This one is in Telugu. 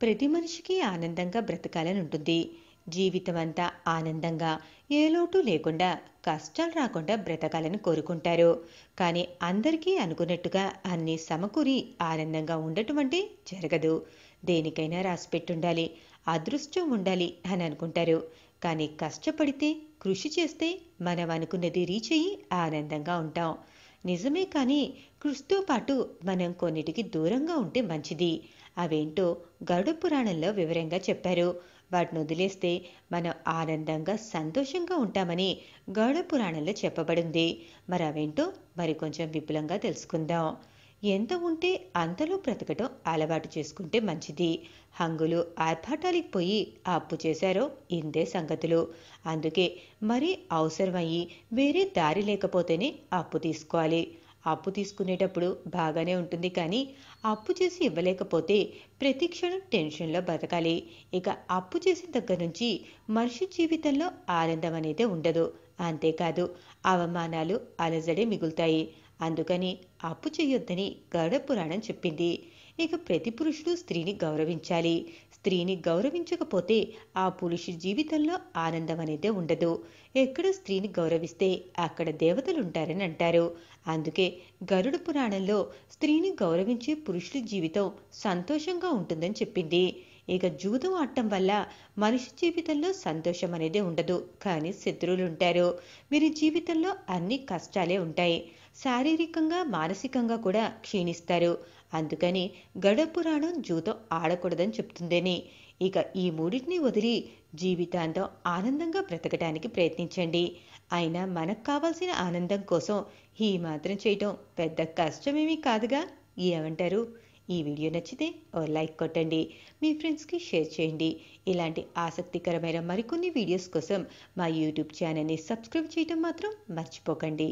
ప్రతి మనిషికి ఆనందంగా బ్రతకాలని ఉంటుంది. జీవితం అంతా ఆనందంగా ఏ లోటు లేకుండా కష్టాలు రాకుండా బ్రతకాలని కోరుకుంటారు. కానీ అందరికీ అనుకున్నట్టుగా అన్ని సమకూరి ఆనందంగా ఉండటం అంటే జరగదు. దేనికైనా రాసిపెట్టుండాలి అదృష్టం ఉండాలి అని అనుకుంటారు. కానీ కష్టపడితే కృషి చేస్తే మనం అనుకున్నది రీచ్ అయ్యి ఆనందంగా ఉంటాం. నిజమే కానీ కృషితో పాటు మనం కొన్నిటికి దూరంగా ఉంటే మంచిది. అవేంటో గరుడ పురాణంలో వివరంగా చెప్పారు. వాటిని వదిలేస్తే మనం ఆనందంగా సంతోషంగా ఉంటామని గరుడ పురాణంలో చెప్పబడింది. మరి అవేంటో మరి కొంచెం విపులంగా తెలుసుకుందాం. ఎంత ఉంటే అంతలో బ్రతకటం అలవాటు చేసుకుంటే మంచిది. హంగులు ఆర్భాటానికి పోయి అప్పు చేశారో ఇందే సంగతులు. అందుకే మరీ అవసరమయ్యి వేరే దారి లేకపోతేనే అప్పు తీసుకోవాలి. అప్పు తీసుకునేటప్పుడు బాగానే ఉంటుంది కానీ అప్పు చేసి ఇవ్వలేకపోతే ప్రతి క్షణం టెన్షన్లో బతకాలి ఇక అప్పు చేసిన దగ్గర నుంచి మనిషి జీవితంలో ఆనందం అనేది ఉండదు. అంతేకాదు అవమానాలు అలజడే మిగులుతాయి. అందుకని అప్పు చేయొద్దని గరుడ పురాణం చెప్పింది. ఇక ప్రతి పురుషుడు స్త్రీని గౌరవించాలి. స్త్రీని గౌరవించకపోతే ఆ పురుషుడి జీవితంలో ఆనందం అనేది ఉండదు. ఎక్కడ స్త్రీని గౌరవిస్తే అక్కడ దేవతలు ఉంటారని అంటారు. అందుకే గరుడ పురాణంలో స్త్రీని గౌరవించే పురుషుడి జీవితం సంతోషంగా ఉంటుందని చెప్పింది. ఇక జూదం ఆడటం వల్ల మనిషి జీవితంలో సంతోషం అనేది ఉండదు. కానీ శత్రువులు ఉంటారు. వీరి జీవితంలో అన్ని కష్టాలే ఉంటాయి. శారీరకంగా మానసికంగా కూడా క్షీణిస్తారు. అందుకని గడపురాణం జూతం ఆడకూడదని చెప్తుందని. ఇక ఈ మూడింటిని వదిలి జీవితాంతం ఆనందంగా బ్రతకడానికి ప్రయత్నించండి. అయినా మనకు కావాల్సిన ఆనందం కోసం ఈ మాత్రం చేయటం పెద్ద కష్టమేమీ కాదుగా? ఏమంటారు? ఈ వీడియో నచ్చితే ఓ లైక్ కొట్టండి మీ ఫ్రెండ్స్కి షేర్ చేయండి. ఇలాంటి ఆసక్తికరమైన మరికొన్ని వీడియోస్ కోసం మా యూట్యూబ్ ఛానల్ని సబ్స్క్రైబ్ చేయడం మాత్రం మర్చిపోకండి.